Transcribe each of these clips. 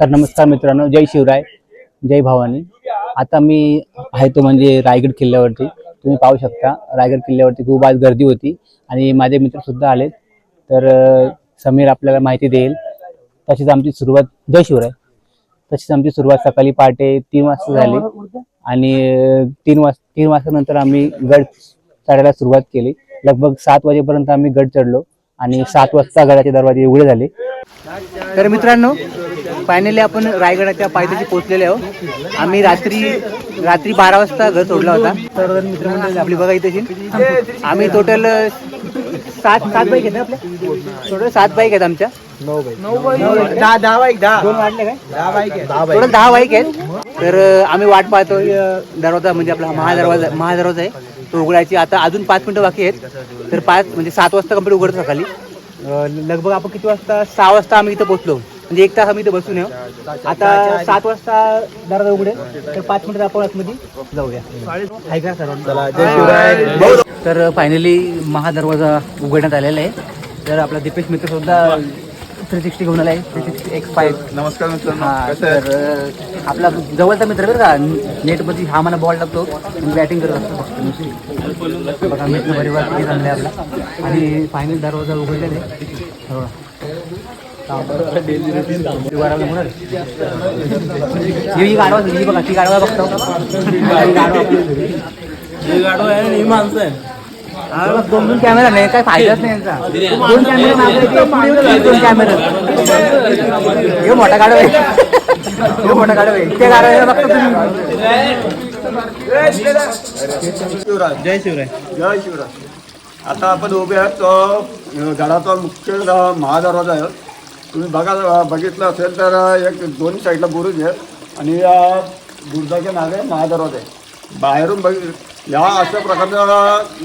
Sir नमस्कार मित्रांनो जय शिवराय जय भवानी. आता मी आहे तो म्हणजे रायगड किल्ल्यावरती. तुम्ही पाहू शकता रायगड किल्ल्यावरती खूप आज गर्दी होती आणि माझे मित्र सुद्धा आलेत. तर समीर आपल्याला माहिती देईल. तशीच आमची सुरुवात जय शिवराय. तशीच आमची सुरुवात सकाळी पहाटे तीन वाजता झाली आणि तीन वाज तीन वाजतानंतर आम्ही गड चढायला सुरुवात केली. लगभग सात वाजेपर्यंत आम्ही गड चढलो आणि सात वाजता गडाचे दरवाजे उघडे झाले. तर मित्रांनो फायनली आपण रायगडाच्या पायथ्याशी पोहोचलेले आहोत. आम्ही रात्री रात्री बारा वाजता घर सोडला होता. तर मित्रमंडळी आपली. बघा इथे आम्ही टोटल सात सात बाईक आहेत आपल्या टोटल सात बाईक आहेत आमच्या. दहा दहा बाईक दहा. दोन वाढले काय? दहा बाईक आहे दहा टोटल दहा बाईक आहेत. तर आम्ही वाट पाहतोय अं, दरवाजा म्हणजे आपला महादरवाजा महादरवाजा आहे. तो उघडायची. आता अजून पाच मिनिटं बाकी आहेत. तर पाच म्हणजे सात वाजता कंप्लीट उघडतो सकाळी. लगभग आपण किती वाजता? सहा वाजता आम्ही इथं पोहोचलो. म्हणजे एक तास आम्ही इथं बसून येऊ. आता सात वाजता दरवाजा उघडे तर पाच मिनिटात आपण आतमध्ये जाऊया. आहे का सर्वांना? तर फायनली महादरवाजा उघडण्यात आलेला आहे. तर आपला दीपेश मित्र सुद्धा थ्री सिक्स्टी घेऊन आलाय. थ्री सिक्स्टी एक्स फाईव्ह नमस्कार हा आहे? तर आपला जवळचा मित्र बरं का. नेटमध्ये हा मला बॉल टाकतो बॅटिंग करत असतो. बघा मित्र परिवार आहे आपला. आणि फायनल दरवाजा उघडलेला आहे. ही गाडवा ही बघा ती गाडवा बघतो हा, दोन दोन कॅमेरा नाही काय फायदाच नाही यांचा दोन कॅमेरे दोन कॅमेरे हे मोठा गाडव आहे मोठा गाडव आहे ते गाडव बघतो तुम्ही जय शिवराय. जय शिवराय. आता आपण उभे आहोत तो गडाचा मुख्य महादरवाजा आहे. तुम्ही बघा बघितलं असेल तर एक दोन्ही साईडला बुरुज आहे आणि या बुरुजाच्या नावे महादरवाजा. आहे बाहेरून बघ या अशा प्रकारचा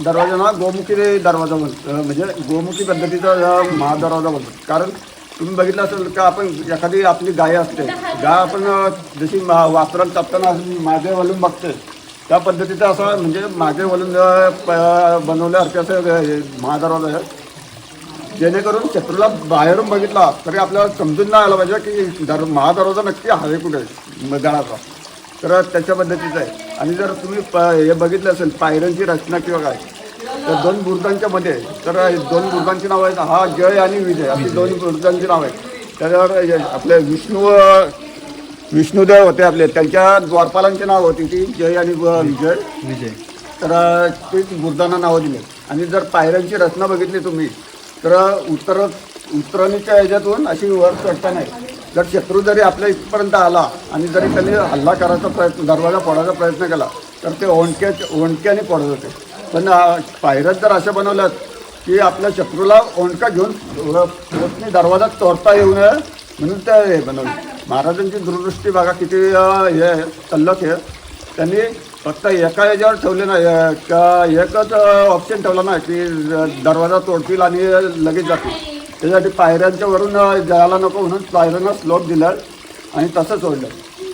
दरवाजा ना गोमुखी दरवाजा म्हणतो म्हणजे गोमुखी पद्धतीचा महादरवाजा बोलतो कारण तुम्ही बघितलं असेल का आपण एखादी आपली गाय असते गाय आपण जशी मा- वासराला चापताना मागे वळून बघते. त्या पद्धतीचा असं म्हणजे मागे वळून प- बनवल्यासारखं असं महादरवाजा आहे. जेणेकरून शत्रूला बाहेरून बघितला तरी आपल्याला समजून नाही आलं पाहिजे की दर महादरवाजा नक्की हवे कुठे? आहे, म- गडाचा तर त्याच्या पद्धतीचं आहे. आणि जर तुम्ही प हे बघितलं असेल पायऱ्यांची रचना किंवा काय तर दोन बुरुजांच्या मध्ये. तर दोन बुरुजांची नावं आहेत. हा जय आणि विजय अशी दोन बुरुजांची नावं आहेत. त्याच्यावर आपले विष्णू विष्णुदेव होते आपले. त्यांच्या द्वारपालांची नाव होती ती जय आणि विजय. विजय. तर अ, तीच बुरदांना नावं दिली. आणि जर पायऱ्यांची रचना बघितली तुम्ही तर उत्तर उतरणीच्या ह्याच्यातून अशी वर चढता नाही. जर शत्रू जरी आपल्या इथपर्यंत आला आणि जरी त्यांनी हल्ला करायचा प्रयत्न दरवाजा फोडायचा प्रयत्न केला तर ते ओंडक्या ओंडक्याने फोडत होते. पण पायऱ्यात जर अशा बनवल्यात की आपल्या शत्रूला ओंडका घेऊन दरवाजा तोडता येऊ नये म्हणून ते हे बनवलं. महाराजांची दूरदृष्टी बघा किती हे आहे, आहे. त्यांनी फक्त एका याच्यावर ठेवले नाही का एकच ऑप्शन ठेवला नाही की दरवाजा तोडतील आणि लगेच जातील. त्यासाठी पायऱ्यांच्या वरून जायला नको म्हणून पायऱ्यांना स्लोप दिला आणि तसं सोडलं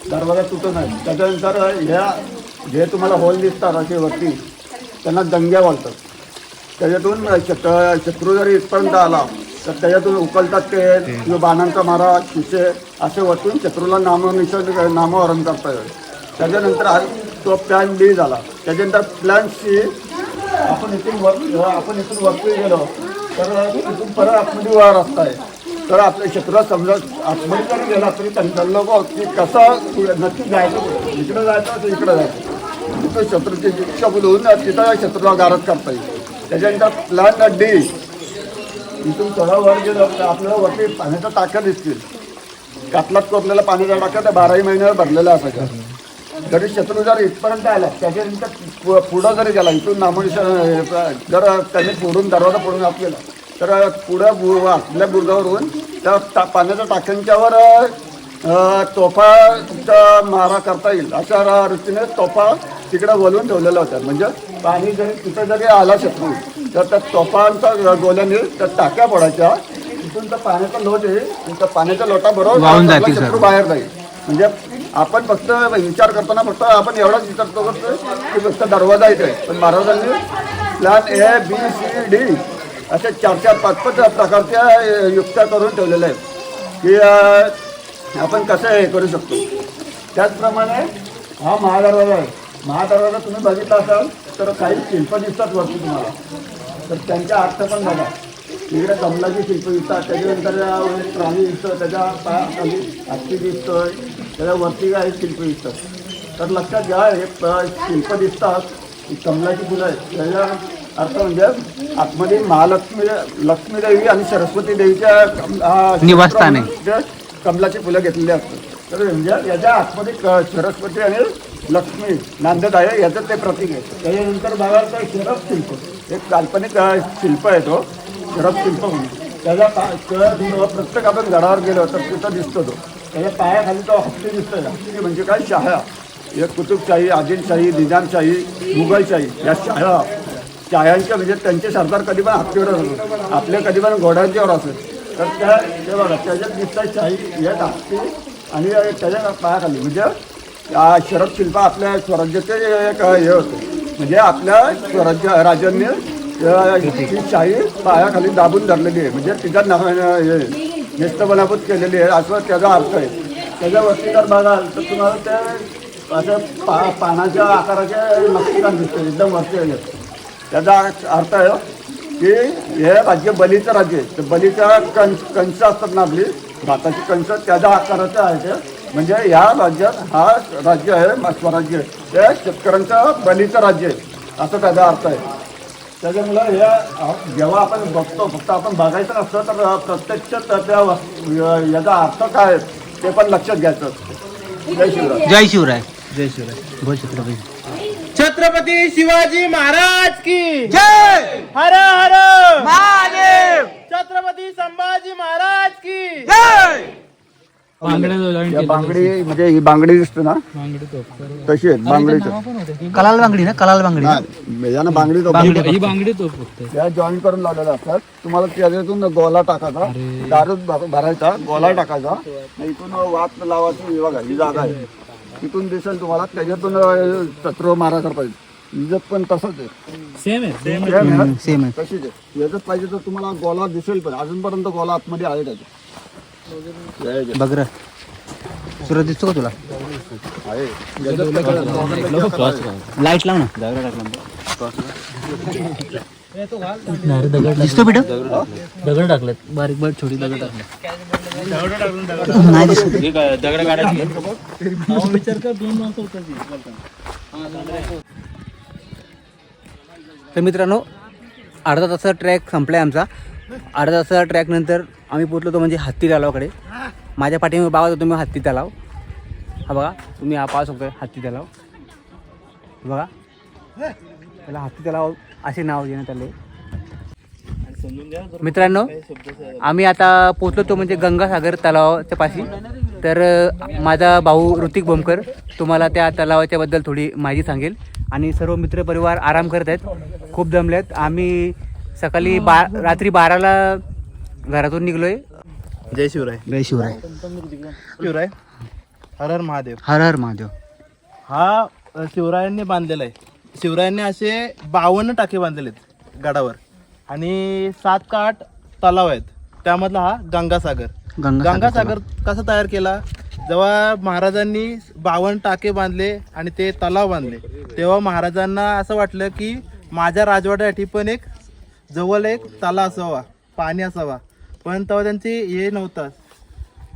दरवाजा तुटत नाही. त्याच्यानंतर ह्या जे तुम्हाला होल दिसतात असे वरती त्यांना दंग्या बोलतात त्याच्यातून शत शत्रू जरी इथपर्यंत आला तर त्याच्यातून उकलतात ते किंवा बाणांचा मारा शिसे असे वरतून शत्रूला नामनिशन नामवरण करता येईल. त्याच्यानंतर तो प्लॅन बी झाला. त्याच्यानंतर प्लॅन सी आपण इथून वर आपण इथून वरती गेलो. तर इथून परत आतमध्ये वर रस्ता आहे तर आपल्या क्षेत्रात समजा आतमध्ये जर गेला तरी त्यांना लोक की कसं नक्की जायचं इकडं जायचं तर इकडं जायचं. तिथं शत्रूची शिक्षा बोलवून तिथं शत्रूला गारद करता येईल. त्याच्यानंतर प्लॅन डी इथून थोडा वर गेलं तर आपल्याला वरती पाण्याचा टाक्या दिसतील. कातलात कोरलेला पाण्याचा टाका त्या बाराही महिन्यावर भरलेला असायचा. जरी शत्रू जर इथपर्यंत आला त्याच्यानंतर पुढं जरी गेला इथून नामोनिशन जर त्याने फोडून दरवाजा फोडून आपल्याला तर पुढं बु आपल्या बुर्जावरून त्या टा पाण्याच्या टाक्यांच्यावर तोफा मारा करता येईल अशा रीतीने तोफा तिकडे वळून ठेवलेल्या होत्या. म्हणजे पाणी जरी तिथं जरी आला शत्रू तर त्या तोफांचा गोल्याने त्या टाक्या पडायच्या तिथून त्या पाण्याचा लोट आहे आणि त्या पाण्याच्या लोटा बरोबर शत्रू बाहेर जाईल. म्हणजे आपण फक्त विचार करताना फक्त आपण एवढाच विचार करतो की फक्त दरवाजा इथे. पण महाराजांनी plan A B C D असे चार चार पाच पाच प्रकारच्या युक्त्या करून ठेवलेल्या आहेत. की आपण कसं हे करू शकतो? त्याचप्रमाणे हा महादरवाजा आहे. महादरवाजा तुम्ही बघितला असाल तर काही शिल्प दिसतात वरती तुम्हाला. तर त्यांच्या अर्थ पण बघा. इकडे कमलाची शिल्प दिसतात. त्याच्यानंतर प्राणी दिसतं त्याच्या पायाखाली हत्ती दिसतोय त्याच्या वरती काही शिल्प दिसतात. तर लक्षात घ्या हे शिल्प दिसतात ही कमलाची फुलं आहेत. त्याच्या अर्थ म्हणजे आतमध्ये महालक्ष्मी लक्ष्मी देवी आणि सरस्वती देवीच्या निवासस्थान. आहे. ते कमलाची फुलं घेतलेली असतात. तर म्हणजे याच्या आतमध्ये क- सरस्वती आणि लक्ष्मी नांदत आहे याचं ते प्रतीक आहे. त्याच्यानंतर बघाल तर शरफ शिल्प. एक काल्पनिक शिल्प आहे तो. शरफ शिल्प त्याचा पा कळ प्रत्येक आपण गडावर गेलो तर तिथं दिसतो तो. त्याच्या पायाखाली तो हत्ती दिसतोय. हत्ती म्हणजे काय? शाह्या एक कुतुबशाही आदिलशाही निजामशाही मुघलशाही. या शाह्या शाह्यांच्या म्हणजे त्यांचे सरदार कधी पण हत्तीवर असत आपले कधी पण घोड्यांच्यावर असत तर त्या ते बघा त्याच्यात दिसतात शाही या हत्ती आणि त्याच्या पायाखाली. म्हणजे या शरद शिल्प आपल्या स्वराज्याचे एक हे होते. म्हणजे आपल्या स्वराज्य राजांनी अ, शाही पायाखाली दाबून धरलेली आहे. म्हणजे तिचा न हे नेस्तबनाभूत केलेली आहे. असं त्याचा अर्थ आहे. त्याच्यावरती जर बघाल तर तुम्हाला ते असं पा पानाच्या आकाराचे नक्षीकाम दिसते एकदम वरती आहे. त्याचा अर्थ आहे की हे राज्य बलीचं राज्य आहे. तर बलीच्या कंस कंस असतात ना आपली भाताची कंस त्याच्या आकाराचं आहे ते. म्हणजे ह्या राज्यात हा राज्य आहे स्वराज्य हे शेतकऱ्यांचं बलीचं राज्य आहे. असं त्याचा अर्थ आहे. त्याच्यामुळं हे जेव्हा आपण बघतो फक्त आपण बघायचं नसतं तर प्रत्यक्ष त्याच्या वस- याचा अर्थ काय ते पण लक्षात घ्यायचं. असतं जय शिवराय. जय शिवराय. जय शिवराय. छत्रपती. छत्रपती शिवाजी महाराज की जय! हर हर! महादेव! छत्रपती संभाजी महाराज की जय! या बांगडी म्हणजे ही बांगडी दिसते ना? तशी आहे बांगडीचं कलाल बांगडी ना कलाल बांगडी. यानं बांगडी तो ही बांगडी तो फक्त त्या जॉईन करून लावलेल्या असतात तुम्हाला त्याच्यातून गोला टाकायचा दारू भर- भरायचा गोला टाकायचा. इथून वात लावायची ही बघा ही जागा आहे. तिथून दिसेल तुम्हाला त्याच्यातून चत्र मारायचा पाहिजे इजत पण तसंच आहे. सेम आहे आहे? सेम आहे तशीच आहे. याच्यात पाहिजे तर तुम्हाला गोला दिसेल पण अजूनपर्यंत गोला आतमध्ये आहे त्याच्या बघ र. सुरत दिसतो का तुला? लाइट लाव ना. दिसतो बेटा दगड टाकलेत. बारीक बारीक छोटी दगड टाकले नाही दिसत. दगड काढायची? विचार कर दोन माणसं तर मित्रांनो अर्धा तासाचा ट्रॅक संपलाय आमचा. अर्धा तासाचा ट्रॅक नंतर आम्ही पोचलो तो म्हणजे हत्ती तलावाकडे. माझ्या पाठीमध्ये होतो तुम्ही हत्ती तलाव. हा बघा तुम्ही हा पाहू शकता हत्ती तलाव. बघा. त्याला हत्ती तलाव असे नाव देण्यात आले. मित्रांनो आम्ही आता पोचलो तो म्हणजे गंगासागर तलावाच्या पाशी. तर माझा भाऊ ऋतिक बोमकर तुम्हाला त्या तलावाच्या बद्दल थोडी माहिती सांगेल. आणि सर्व मित्रपरिवार आराम करत आहेत. खूप दमलेत आम्ही सकाळी बा रात्री बाराला घरातून निघलोय. जय शिवराय. जय शिवराय. शिवराय हर हर महादेव. हर हर महादेव. हा अ, शिवरायांनी बांधलेला आहे. शिवरायांनी असे बावन्न टाके बांधलेले आहेत गडावर. आणि सात का आठ तलाव आहेत. त्यामधला हा गंगासागर. गंगासागर गंगासागर कसा तयार केला? जेव्हा महाराजांनी बावन्न टाके बांधले आणि ते तलाव बांधले तेव्हा महाराजांना असं वाटलं की माझ्या राजवाड्यासाठी पण एक जवळ एक तलाव असावा पाणी असावा. पण तेव्हा त्यांची हे नव्हतं.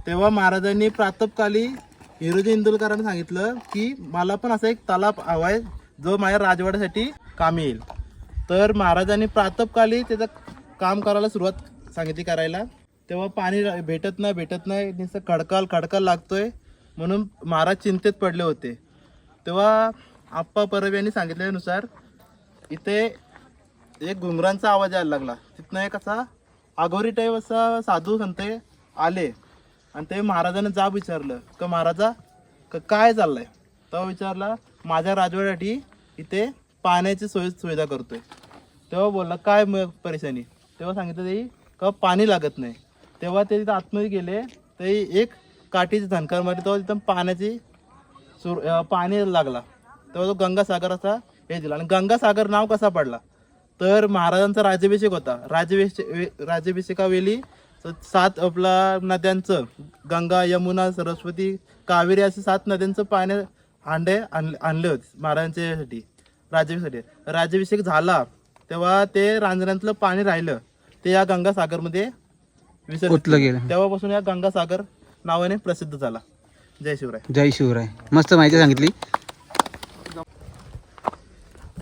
तेव्हा महाराजांनी प्रातपकाली हिरोजी इंदुलकरांनी सांगितलं की मला पण असा एक तलाव हवा आहे जो माझ्या राजवाड्यासाठी कामी येईल. तर महाराजांनी प्रातपकाली त्याचं काम करायला सुरुवात सांगितली करायला. तेव्हा पाणी भेटत नाही भेटत नाही नुसतं खडकाल खडकाल लागतोय म्हणून महाराज चिंतेत पडले होते. तेव्हा आप्पा परब यांनी सांगितल्यानुसार इथे एक घुंगरांचा आवाज यायला लागला. तिथनं एक असा आघोरी टाईप असा साधू संत आले. आणि ते महाराजाने जाब विचारलं. का महाराजा का काय चाललंय? तेव्हा विचारला माझ्या राजवाड्यासाठी इथे पाण्याची सोय सुविधा करतोय. तेव्हा बोलला काय मग परेशानी? तेव्हा सांगितलं ते का पाणी लागत नाही. तेव्हा ते तिथं आतमध्ये गेले. ते एक काठीची धनकार मारली. तेव्हा तिथं पाण्याची सुर पाणी लागला. तेव्हा तो गंगासागर असा हे दिला. आणि गंगासागर नाव कसा पडला? तर महाराजांचा राज्याभिषेक होता. राज्याभिषेक राज्याभिषेकावेळी सात आपला नद्यांचं गंगा यमुना सरस्वती कावेरी असे सात नद्यांचं पाणी हांडे आणले आणले होते महाराजांच्या यासाठी राज्याभिषेकसाठी राज्याभिषेक झाला तेव्हा ते रांजणातलं पाणी राहिलं. ते या गंगासागरमध्ये केलं. गेलं. तेव्हापासून या गंगासागर नावाने प्रसिद्ध झाला. जय शिवराय. जय शिवराय. मस्त माहिती सांगितली.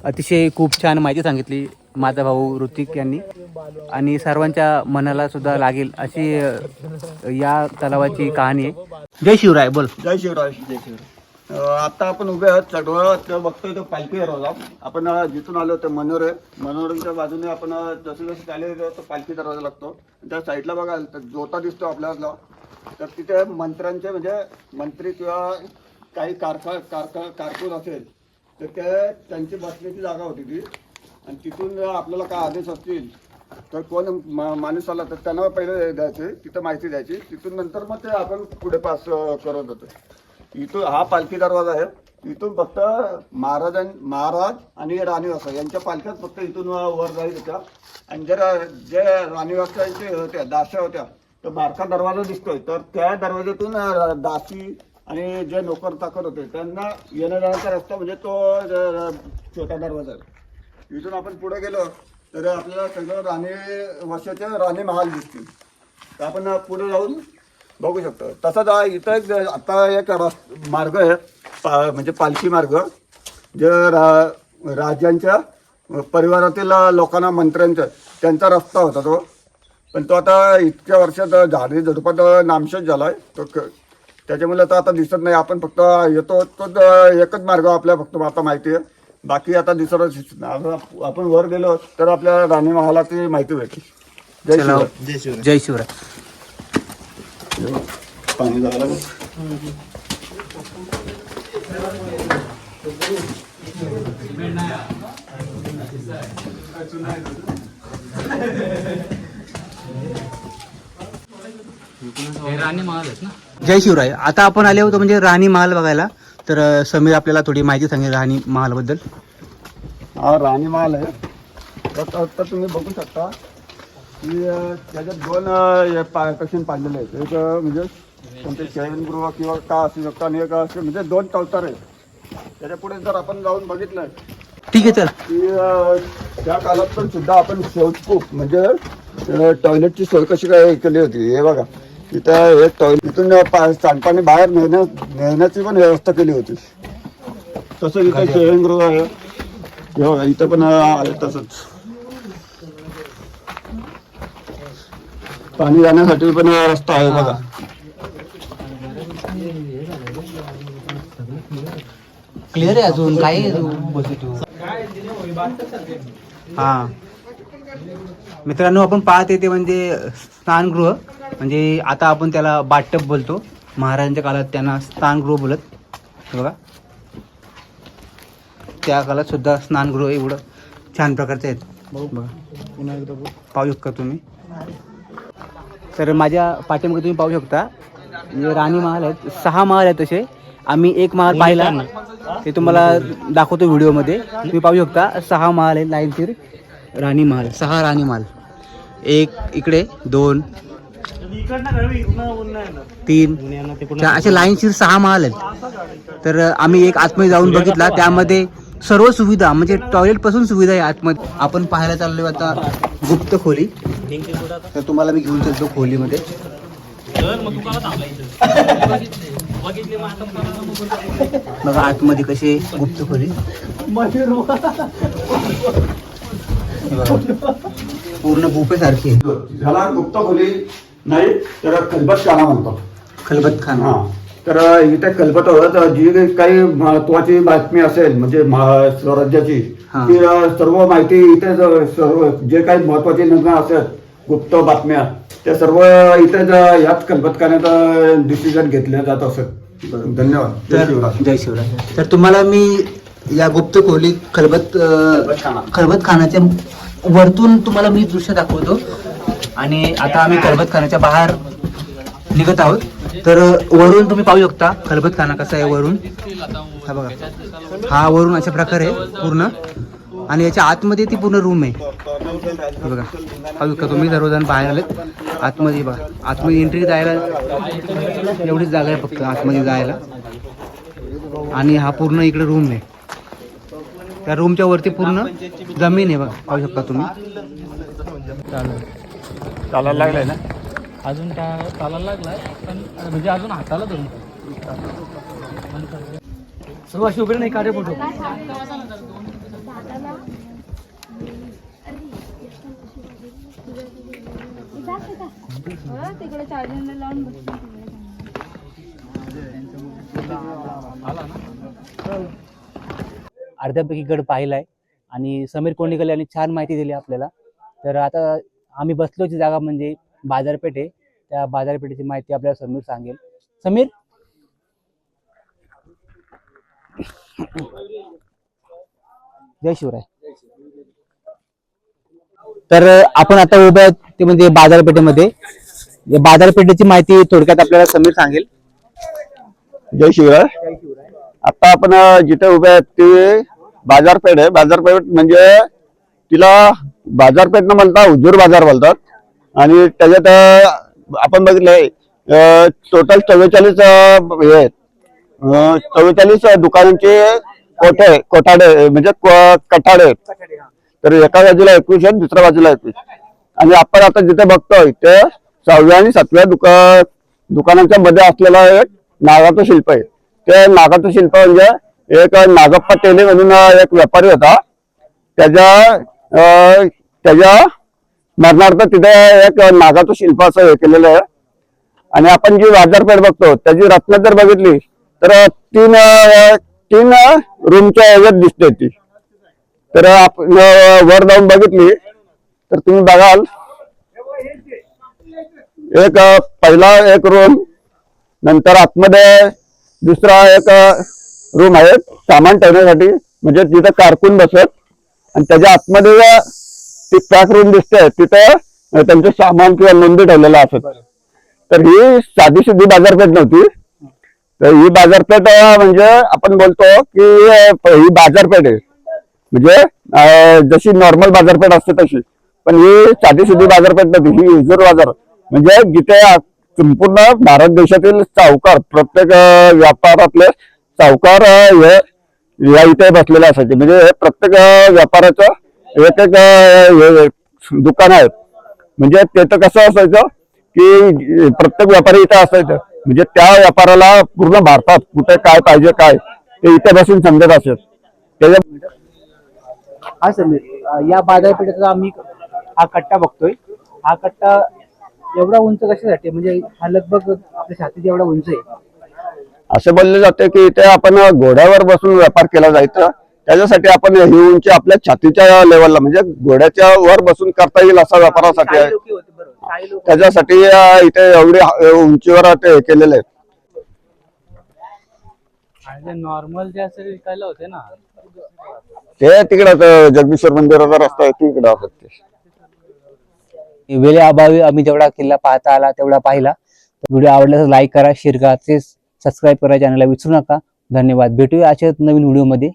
अतिशय खूप छान माहिती सांगितली. माझा भाऊ ऋतिक यांनी. आणि सर्वांच्या मनाला सुद्धा लागेल अशी या तलावाची कहाणी आहे. जय शिवराय बोल. जय शिवराय जय शिवराय. आता आपण उभे आहोत चढवळ बघतोय तो पालखी दरवाजा. आपण जिथून आलो ते मनोरे मनोरमच्या बाजूने आपण जसे जसे चाले तो पालखी दरवाजा लागतो. त्या साईडला बघा तर जोता दिसतो आपल्याला. तर तिथे मंत्र्यांचे म्हणजे मंत्री किंवा काही कारखा कारखा कारकून असेल तर ते त्यांची बसण्याची जागा होती ती. आणि तिथून आपल्याला काय आदेश असतील तर कोण मा- माणूस आला तर त्यांना पहिले द्यायचे तिथं माहिती द्यायची. तिथून नंतर मग ते आपण पुढे पास अं, करत होतो. इथून हा पालखी दरवाजा आहे. इथून फक्त महाराजां महाराज आणि राणीवासा यांच्या पालख्यात फक्त इथून वर जाईल होत्या आणि जर जे राणीवासांचे होत्या दास्या होत्या तर बारका दरवाजा दिसतोय. तर त्या दरवाज्यातून अं, दासी आणि जे नोकर चाकर होते त्यांना येण्या जाण्याचा रस्ता म्हणजे तो अं, छोटा दरवाजा आहे. इथून आपण पुढे गेलो तर आपल्याला सगळं राणे वर्षाचे राणे महाल दिसतील. तर आपण पुढे जाऊन बघू शकतो. तसंच इथं एक आता एक रस- मार्ग आहे पा म्हणजे पालखी मार्ग जे रा राज्यांच्या परिवारातील लोकांना मंत्र्यांचा त्यांचा रस्ता होता तो. पण तो आता इतक्या वर्षात झाडी झडपात नामशेष झाला आहे तो क- त्याच्यामुळे तो आता दिसत नाही. आपण फक्त येतो तोच एकच मार्ग आपल्या फक्त आता माहिती आहे. बाकी आता दिसतच आता आपण वर गेलो तर आपल्या राणी महालाची माहिती भेटेल. जय. शिवराय. जय शिवराय. जय शिवराय. पाणी झालं जय शिवराय. आता आपण आले होतो म्हणजे राणी महाल बघायला. तर अ, समीर आपल्याला थोडी माहिती सांगेल राणी महाल बद्दल हा राणी महाल आहे. तर आता तुम्ही बघू शकता की अं, त्याच्यात दोन पॅशन पाडलेले आहेत. एक अं, म्हणजे कोणते शयनगृह किंवा का असू शकतं आणि एक असे म्हणजे दोन टवतर आहेत. त्याच्या पुढे जर आपण जाऊन बघितलं ठीक आहे चल. की अं, त्या काळात पण सुद्धा आपण शौचकूप म्हणजे अं, टॉयलेटची सोय कशी काय केली होती? हे बघा. इथं एक टॉयलेट इथून पा- सांडपाणी बाहेर नेण्या नेण्याची पण व्यवस्था केली होती. तसं इथं शयनगृह आहे. हे इथं पण आहे तसंच. पाणी जाण्यासाठी पण रस्ता आहे बघा. क्लिअर आहे अजून? काही हा. मित्रांनो आपण पाहते ते म्हणजे स्नानगृह. म्हणजे आता आपण त्याला बाटप बोलतो. महाराजांच्या काळात त्यांना स्नानगृह बोलत. हे बघा. त्या काळात सुद्धा स्नानगृह एवढं छान प्रकारचे आहेत. बघा. पाहू शकता तुम्ही. तर माझ्या पाठीमागे तुम्ही पाहू शकता. म्हणजे राणी महाल आहेत. सहा महाल आहेत तसे. आम्ही एक महाल पाहिला. ते तुम्हाला दाखवतो व्हिडिओमध्ये. तुम्ही पाहू शकता. सहा महाल आहेत लाईनशीर राणी महाल. सहा राणी महाल. एक इकडे दोन तीन. चार असे लाईनशीर सहा महाल आहेत. तर आम्ही एक आतमध्ये जाऊन बघितला. त्यामध्ये सर्व सुविधा म्हणजे टॉयलेटपासून सुविधा आहे आतमध्ये. आपण पाहायला चाललोय आता गुप्त खोली. तर तुम्हाला मी घेऊन चलतो खोलीमध्ये. बघा आतमध्ये आहे गुप्त खोली. पूर्ण गुफेसारखी आहे. ह्याला गुप्त खोली. नाही तर खलबत काना म्हणतो. खलबत खान हा तर इथे कल्पत जी काही महत्वाची बातमी असेल म्हणजे महा- स्वराज्याची हा. ती अ, सर्व माहिती इथे ज- सर्व जे काही महत्त्वाचे निर्णय असतात गुप्त बातम्या त्या सर्व इथे ज- याच कल्पतखान्यात डिसिजन घेतले जात असत धन्यवाद. जय तर शिवराय. जय शिवराय तर तुम्हाला मी या गुप्त खोली खलबत अं, खलबत खानाच्या वरतून तुम्हाला मी दृश्य दाखवतो. आणि आता आम्ही खलबतखानाच्या बाहेर निघत आहोत. तर वरून तुम्ही पाहू शकता खलबतखाना कसा आहे वरून. हा बघा. हा वरून अशा प्रकारे आहे पूर्ण. आणि याच्या आतमध्ये ती पूर्ण रूम आहे. बघा. पाहू का तुम्ही सर्वजण बाहेर आलेत. आतमध्ये बघा. आतमध्ये एंट्री जायला एवढीच जागा आहे फक्त आतमध्ये जायला. आणि हा पूर्ण इकडे रूम आहे. त्या रूमच्या वरती पूर्ण जमीन आहे बघा. पाहू शकता तुम्ही. चालायला लागलाय ना? अजून त्या चालायला लागलाय पण म्हणजे अजून हाताला धरून. सर्व अशी उभे नाही काढे फोटो तिकडे चार्जिंगला लावून बसतो अर्ध्यापैकी गड पाहिलाय. आणि समीर कोंडिकल यांनी छान माहिती दिली आपल्याला. तर आता आम्ही बसलोची जागा म्हणजे बाजारपेठ. आहे त्या बाजारपेठेची माहिती आपल्याला समीर सांगेल. समीर? जय शिवराय. तर आपण आता उभे आहोत ते म्हणजे बाजारपेठेमध्ये. या बाजारपेठेची माहिती थोडक्यात आपल्याला समीर सांगेल. जय शिवराय. आता आपण जिथे उभे आहेत ते बाजारपेठ आहे. बाजारपेठ म्हणजे तिला बाजारपेठ न म्हणता हुजूर बाजार बोलतात. आणि त्याच्यात आपण बघितलंय टोटल चव्वेचाळीस हे आहेत. चव्वेचाळीस दुकानांचे कोठे कोठाडे म्हणजे कठाडे आहेत. तर एका बाजूला एकवीस आहेत दुसऱ्या बाजूला एकवीस. आणि आपण आता जिथे बघतोय ते सहाव्या आणि सातव्या दुका दुकानांच्या मध्ये असलेला एक नागाचं शिल्प आहे. ते नागाचं शिल्प म्हणजे एक नागप्पा टेले म्हणून एक व्यापारी होता. त्याच्या त्याच्या मरणार्थ तिथे एक नागाचं शिल्प असं हे केलेलं आहे. आणि आपण जी बाजारपेठ बघतो त्याची रत्न जर बघितली तर तीन तीन रूमच्या ह्याच्यात दिसते ती. तर आपण वर जाऊन बघितली तर तुम्ही बघाल. एक पहिला एक रूम नंतर आतमध्ये दुसरा एक रूम आहे. सामान ठेवण्यासाठी. म्हणजे तिथं कारकून बसत. आणि त्याच्या आतमध्ये ती पॅक रूम दिसते. तिथे त्यांचं सामान किंवा नोंदी ठेवलेला असत. तर ही साधी सुधी बाजारपेठ नव्हती. तर ही बाजारपेठ म्हणजे आपण बोलतो की ही बाजारपेठ आहे. म्हणजे जशी नॉर्मल बाजारपेठ असते तशी. पण ही साधी सुधी बाजारपेठ नव्हती. ही हुजूर बाजार. म्हणजे जिथे संपूर्ण भारत देशातील सावकार प्रत्येक व्यापारातले सावकार हे या इथे बसलेले असायचे. म्हणजे हे प्रत्येक व्यापाराचं एक एक हे दुकान आहेत म्हणजे त्याचं कसं असायचं की प्रत्येक व्यापारी इथे असायचं. म्हणजे त्या व्यापाराला पूर्ण भारतात कुठे काय पाहिजे काय ते इथे बसून समजत असत त्याच्या हा समीर या बाजारपेठेचा आम्ही हा कट्टा बघतोय. हा कट्टा एवढा उंच कशासाठी? म्हणजे हा लगभग आपल्या छातीच्या एवढा उंच आहे. असे बोलले जाते की इथे आपण घोड्यावर बसून व्यापार केला जायचा. त्याच्यासाठी आपण ही उंची आपल्या छातीच्या लेवलला म्हणजे घोड्याच्या वर बसून करता येईल असा व्यापारासाठी आहे. लोक होते बरोबर. काही लोक. त्याच्यासाठी अं, इथे एवढी उंचीवर ते हे केलेले आहेत. नॉर्मल जे असेल विकायला होते ना. ते तिकडे जगदीश्वर मंदिराचा रस्ता आहे तिकडे असत ते वेळेअभावी आम्ही जेवढा किल्ला पाहता आला तेवढा पाहिला. व्हिडिओ आवडल्यास लाईक करा शेअर करा ते सबस्क्राईब करा चॅनलला विसरू नका. धन्यवाद. भेटूया अशाच नवीन व्हिडिओमध्ये.